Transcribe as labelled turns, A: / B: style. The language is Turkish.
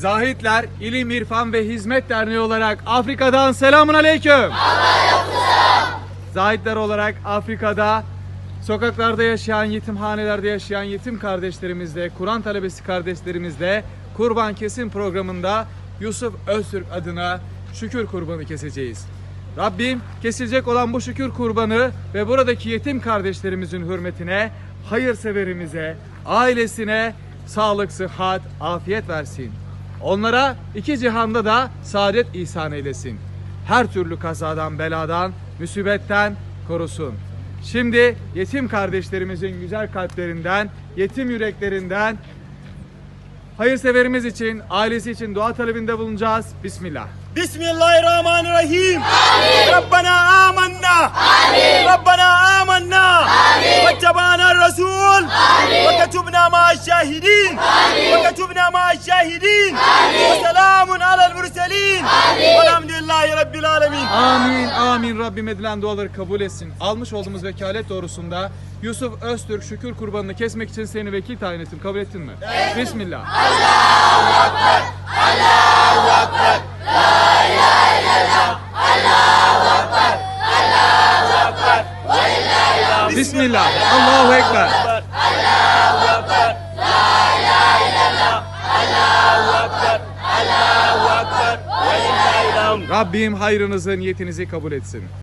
A: Zahitler İlim, İrfan ve Hizmet Derneği olarak Afrika'dan selamun aleyküm. Zahitler olarak Afrika'da sokaklarda yaşayan, yetimhanelerde yaşayan yetim kardeşlerimizle, Kur'an talebesi kardeşlerimizle kurban kesim programında Yusuf Öztürk adına şükür kurbanı keseceğiz. Rabbim kesilecek olan bu şükür kurbanı ve buradaki yetim kardeşlerimizin hürmetine, hayırseverimize, ailesine sağlık, sıhhat, afiyet versin. Onlara iki cihanda da saadet ihsan eylesin. Her türlü kazadan, beladan, musibetten korusun. Şimdi yetim kardeşlerimizin güzel kalplerinden, yetim yüreklerinden hayırseverimiz için, ailesi için dua talebinde bulunacağız. Bismillah.
B: Bismillahirrahmanirrahim. Amin. Rabbana amanna. Amin. Rabbana amanna. Amin. Ve tebaner Resul. Amin. Ve ketubna ma şahidin. Amin. Ve ketubna ma الشاهدين وسلام على المرسلين والحمد لله رب العالمين
A: Amin, amin. Rabbim edilen duaları kabul etsin. Almış olduğumuz vekalet doğrusunda Yusuf Öztürk şükür kurbanını kesmek için seni vekil tayin ettim. Kabul ettin mi? Bismillah. Bismillah. Allahu Ekber. Rabbim hayrınızı, niyetinizi kabul etsin.